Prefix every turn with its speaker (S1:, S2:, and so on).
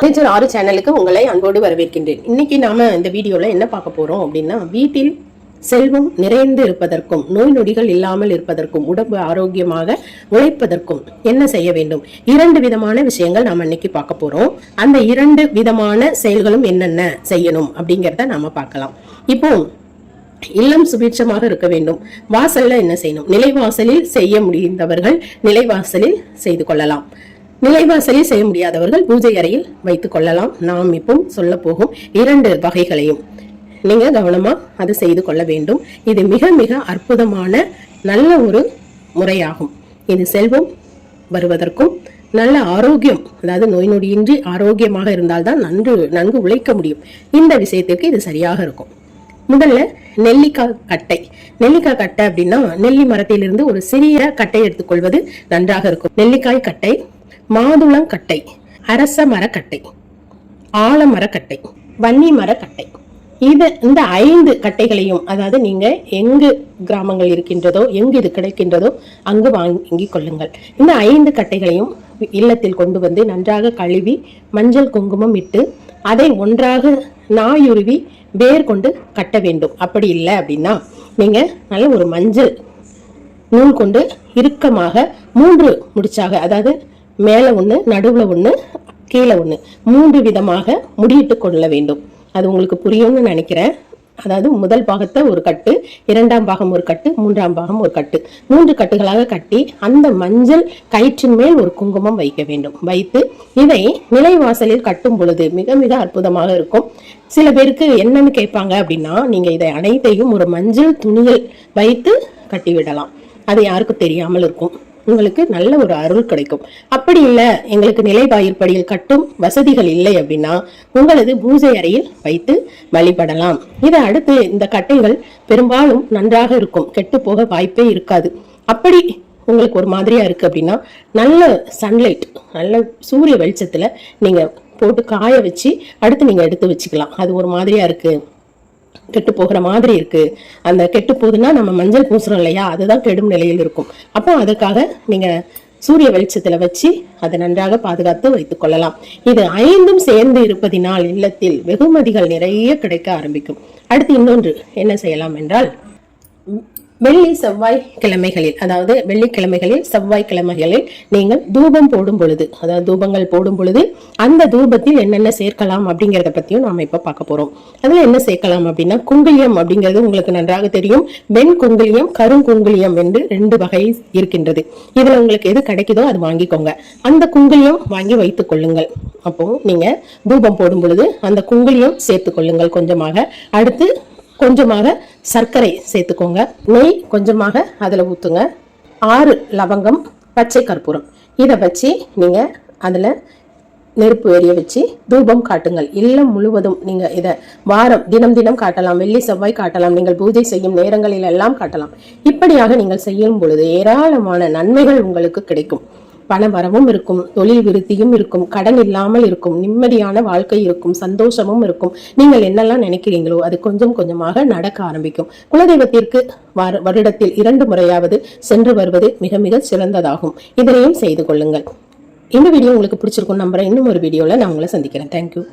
S1: Teacher ஆறு சேனலுக்கு உங்களை அன்போடு வரவேற்கின்றேன். இன்னைக்கு நாம இந்த வீடியோல என்ன பார்க்க போறோம் அப்படின்னா வீட்டில் செல்வம் நிறைந்து இருப்பதற்கும் நோய் நொடிகள் இல்லாமல் இருப்பதற்கும் உடம்பு ஆரோக்கியமாக உழைப்பதற்கும் என்ன செய்ய வேண்டும்? இரண்டு விதமான விஷயங்கள் நாம இன்னைக்கு பார்க்க போறோம். அந்த இரண்டு விதமான செயல்களும் என்னென்ன செய்யணும் அப்படிங்கறத நாம பார்க்கலாம். இப்போ இல்லம் சுபீட்சமாக இருக்க வேண்டும். வாசல்ல என்ன செய்யணும்? நிலைவாசலில் செய்ய முடிந்தவர்கள் நிலைவாசலில் செய்து கொள்ளலாம். நிலைவாசலில் செய்ய முடியாதவர்கள் பூஜை அறையில் வைத்துக் கொள்ளலாம். நாம் இப்போ சொல்ல போகும் இரண்டு வகைகளையும். நீங்க கவனமா அது செய்து கொள்ள வேண்டும். இது மிக மிக அற்புதமான நல்ல ஒரு முறையாகும். இது செல்வம் வருவதற்கும் நல்ல ஆரோக்கியம் அதாவது நோய் நொடியின்றி ஆரோக்கியமாக இருந்தால்தான் நன்கு நன்கு உழைக்க முடியும். இந்த விஷயத்திற்கு இது சரியாக இருக்கும். முதல்ல நெல்லிக்காய் கட்டை. நெல்லிக்காய் கட்டை அப்படின்னா நெல்லி மரத்திலிருந்து ஒரு சிறிய கட்டை எடுத்துக்கொள்வது நன்றாக இருக்கும். நெல்லிக்காய் கட்டை மாதுளங்கட்டை அரச மரக்கட்டை ஆலமரக்கட்டை வன்னி மரக்கட்டை. இது இந்த ஐந்து கட்டைகளையும் அதாவது நீங்கள் எங்கு கிராமங்கள் இருக்கின்றதோ எங்கு இது கிடைக்கின்றதோ அங்கு வாங்கி கொள்ளுங்கள். இந்த ஐந்து கட்டைகளையும் இல்லத்தில் கொண்டு வந்து நன்றாக கழுவி மஞ்சள் குங்குமம் இட்டு அதை ஒன்றாக நாயுருவி வேர் கொண்டு கட்ட வேண்டும். அப்படி இல்லை அப்படின்னா நீங்கள் நல்ல ஒரு மஞ்சள் நூல் கொண்டு இறுக்கமாக மூன்று முடிச்சாக அதாவது மேலே ஒன்று நடுவில் ஒன்று கீழே ஒன்று மூன்று விதமாக முடியிட்டு கொள்ள வேண்டும். அது உங்களுக்கு புரியும்னு நினைக்கிறேன். அதாவது முதல் பாகத்தை ஒரு கட்டு இரண்டாம் பாகம் ஒரு கட்டு மூன்றாம் பாகம் ஒரு கட்டு. மூன்று கட்டுகளாக கட்டி அந்த மஞ்சள் கயிற்றின் மேல் ஒரு குங்குமம் வைக்க வேண்டும். வைத்து இதை நிலைவாசலில் கட்டும் பொழுது மிக மிக அற்புதமாக இருக்கும். சில பேருக்கு என்னன்னு கேட்பாங்க அப்படின்னா நீங்க இதை அனைத்தையும் ஒரு மஞ்சள் துணியில் வைத்து கட்டிவிடலாம். அது யாருக்கும் தெரியாமல் இருக்கும். உங்களுக்கு நல்ல ஒரு அருள் கிடைக்கும். அப்படி இல்லை எங்களுக்கு நிலைவாயிற்படியில் கட்டும் வசதிகள் இல்லை அப்படின்னா உங்களது பூஜை அறையில் வைத்து வழிபடலாம். இதை அடுத்து இந்த கட்டைகள் பெரும்பாலும் நன்றாக இருக்கும். கெட்டு போக வாய்ப்பே இருக்காது. அப்படி உங்களுக்கு ஒரு மாதிரியா இருக்கு அப்படின்னா நல்ல சன்லைட் நல்ல சூரிய வெளிச்சத்துல நீங்க போட்டு காய வச்சு அடுத்து நீங்க எடுத்து வச்சுக்கலாம். அது ஒரு மாதிரியா இருக்கு. கெட்டு போகிற மாதிரி இருக்கு. அந்த கெட்டு போகுதுன்னா நம்ம மஞ்சள் பூசுறோம் இல்லையா? அதுதான் கெடும் நிலையில் இருக்கும். அப்போ அதுக்காக நீங்க சூரிய வெளிச்சத்துல வச்சு அதை நன்றாக பாதுகாத்து வைத்துக் கொள்ளலாம். இது ஐந்தும் சேர்ந்து இருப்பதினால் இல்லத்தில் வெகுமதிகள் நிறைய கிடைக்க ஆரம்பிக்கும். அடுத்து இன்னொன்று என்ன செய்யலாம் என்றால் வெள்ளி செவ்வாய் கிழமைகளில் அதாவது வெள்ளிக்கிழமைகளில் செவ்வாய் கிழமைகளில் நீங்கள் தூபம் போடும் பொழுது அதாவது தூபங்கள் போடும் பொழுது அந்த தூபத்தில் என்னென்ன சேர்க்கலாம் அப்படிங்கிறத பற்றியும் நாம இப்போ பார்க்க போறோம். அதில் என்ன சேர்க்கலாம் அப்படின்னா குங்குளியம் அப்படிங்கிறது உங்களுக்கு நன்றாக தெரியும். வெண் குங்குளியம் கருங்குங்குளியம் என்று ரெண்டு வகை இருக்கின்றது. இதுல உங்களுக்கு எது கிடைக்குதோ அது வாங்கிக்கோங்க. அந்த குங்குளியம் வாங்கி வைத்துக் கொள்ளுங்கள். அப்போ நீங்கள் தூபம் போடும் பொழுது அந்த குங்குளியம் சேர்த்துக் கொள்ளுங்கள் கொஞ்சமாக. அடுத்து கொஞ்சமாக சர்க்கரை சேர்த்துக்கோங்க. நெய் கொஞ்சமாக அதில் ஊற்றுங்க ஆறு லவங்கம் பச்சை கற்பூரம். இதை வச்சு நீங்கள் அதில் நெருப்பு எரிய வச்சு தூபம் காட்டுங்கள். இல்லம் முழுவதும் நீங்கள் இதை வாரம் தினம் தினம் காட்டலாம். வெள்ளி செவ்வாய் காட்டலாம். நீங்கள் பூஜை செய்யும் நேரங்களில் எல்லாம் காட்டலாம். இப்படியாக நீங்கள் செய்யும் பொழுது ஏராளமான நன்மைகள் உங்களுக்கு கிடைக்கும். பண வரவும் இருக்கும் தொழில் விருத்தியும் இருக்கும் கடன் இல்லாமல் இருக்கும் நிம்மதியான வாழ்க்கை இருக்கும் சந்தோஷமும் இருக்கும். நீங்கள் என்னெல்லாம் நினைக்கிறீங்களோ அது கொஞ்சம் கொஞ்சமாக நடக்க ஆரம்பிக்கும். குலதெய்வத்திற்கு வருடத்தில் இரண்டு முறையாவது சென்று வருவது மிக மிக சிறந்ததாகும். இதனையும் செய்து கொள்ளுங்கள். இந்த வீடியோ உங்களுக்கு பிடிச்சிருக்கும் நம்புறேன். இன்னும் ஒரு வீடியோவில் நான் உங்களை சந்திக்கிறேன். தேங்க்யூ